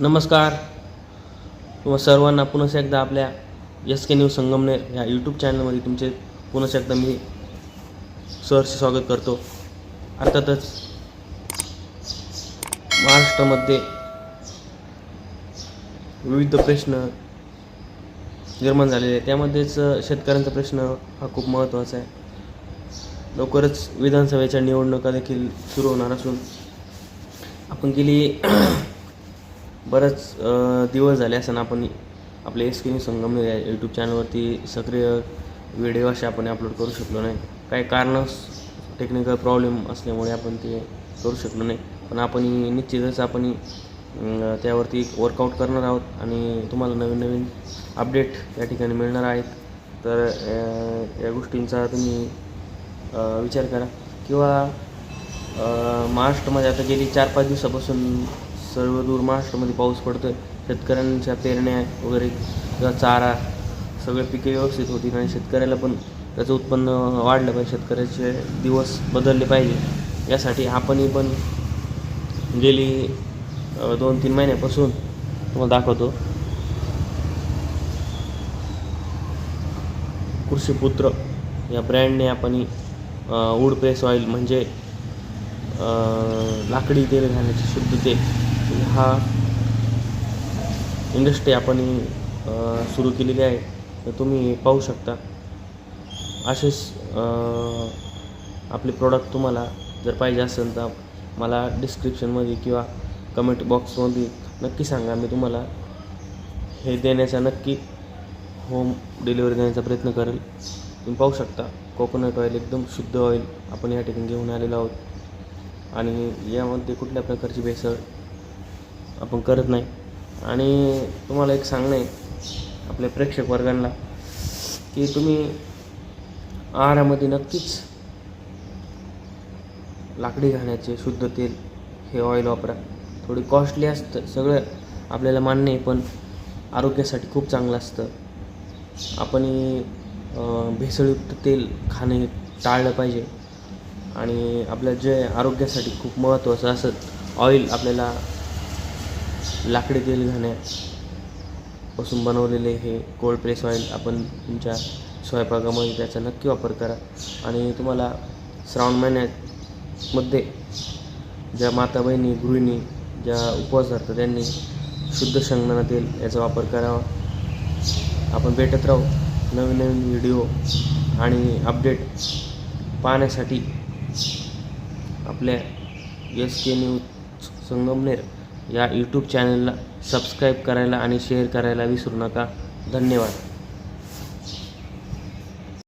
नमस्कार. तुम्हा सर्वांना पुन्हा एकदा आपल्या एस के न्यूज संगमनेर या यूट्यूब चॅनलमध्ये तुमचे पुन्हा एकदा मी सहर्ष स्वागत करतो. अर्थातच महाराष्ट्रामध्ये विविध प्रश्न निर्माण झालेले आहे त्यामध्येच शेतकऱ्यांचा प्रश्न हा खूप महत्त्वाचा आहे. लवकरच विधानसभेच्या निवडणुका देखील सुरू होणार असून आपण गेली बरंच दिवस झाले असताना आपण आपले एस के संगम या यूट्यूब चॅनलवरती सक्रिय व्हिडिओ असे आपण अपलोड करू शकलो नाही. काही कारण टेक्निकल प्रॉब्लेम असल्यामुळे आपण ते करू शकलो नाही. पण आपण निश्चितच आपण त्यावरती वर्कआउट करणार आहोत आणि तुम्हाला नवीन नवीन अपडेट या ठिकाणी मिळणार आहेत. तर या गोष्टींचा तुम्ही विचार करा. किंवा महाराष्ट्रामध्ये आता गेली चार पाच दिवसापासून सर्व दूर महाराष्ट्रामध्ये पाऊस पडतो आहे शेतकऱ्यांच्या पेरण्या वगैरे किंवा चारा सगळे पिके व्यवस्थित होतील आणि शेतकऱ्याला पण त्याचं उत्पन्न वाढलं पाहिजे. शेतकऱ्याचे दिवस बदलले पाहिजे. यासाठी आपणही पण गेली दोन तीन महिन्यापासून तुम्हाला दाखवतो. कृषीपुत्र या ब्रँडने आपण वूड प्रेस ऑइल म्हणजे लाकडी तेल घालण्याचे शुद्ध तेल हा इंडस्ट्री आपण सुरू केलेली आहे तर तुम्ही पाहू शकता. असेच आपले प्रोडक्ट तुम्हाला जर पाहिजे असेल तर मला डिस्क्रिप्शनमध्ये किंवा कमेंट बॉक्समध्ये नक्की सांगा. मी तुम्हाला हे देण्याचा नक्की होम डिलिव्हरी देण्याचा प्रयत्न करेल. तुम्ही पाहू शकता कोकोनट ऑइल एकदम शुद्ध ऑइल आपण या ठिकाणी घेऊन आलेलो आहोत. आणि यामध्ये कुठल्या प्रकारची भेसळ आपण करत नाही. आणि तुम्हाला एक सांगणं आहे आपल्या प्रेक्षक वर्गांना की तुम्ही आहारामध्ये नक्कीच लाकडी घाण्याचे शुद्ध तेल हे ऑइल वापरा. थोडी कॉस्टली असतं सगळं आपल्याला मान्य आहे पण आरोग्यासाठी खूप चांगलं असतं. आपण भेसळयुक्त तेल खाणे टाळलं पाहिजे. आणि आपल्या जे आरोग्यासाठी खूप महत्त्वाचं असत ऑइल आपल्याला लाकडी तेलघाण्यापासून बनवलेले हे कोल्ड प्रेस ऑइल आपण तुमच्या स्वयंपाकामध्ये त्याचा नक्की वापर करा. आणि तुम्हाला श्रावण महिन्यामध्ये ज्या माता बहिणी गृहिणी ज्या उपवास धरतात त्यांनी शुद्ध शेंगदाणा तेल याचा वापर करावा. आपण भेटत राहू. नवीन नवीन व्हिडिओ आणि अपडेट पाहण्यासाठी आपल्या एस के न्यूज संगमनेर या यूट्यूब चॅनलला सबस्क्राईब करायला आणि शेअर करायला विसरू नका. धन्यवाद.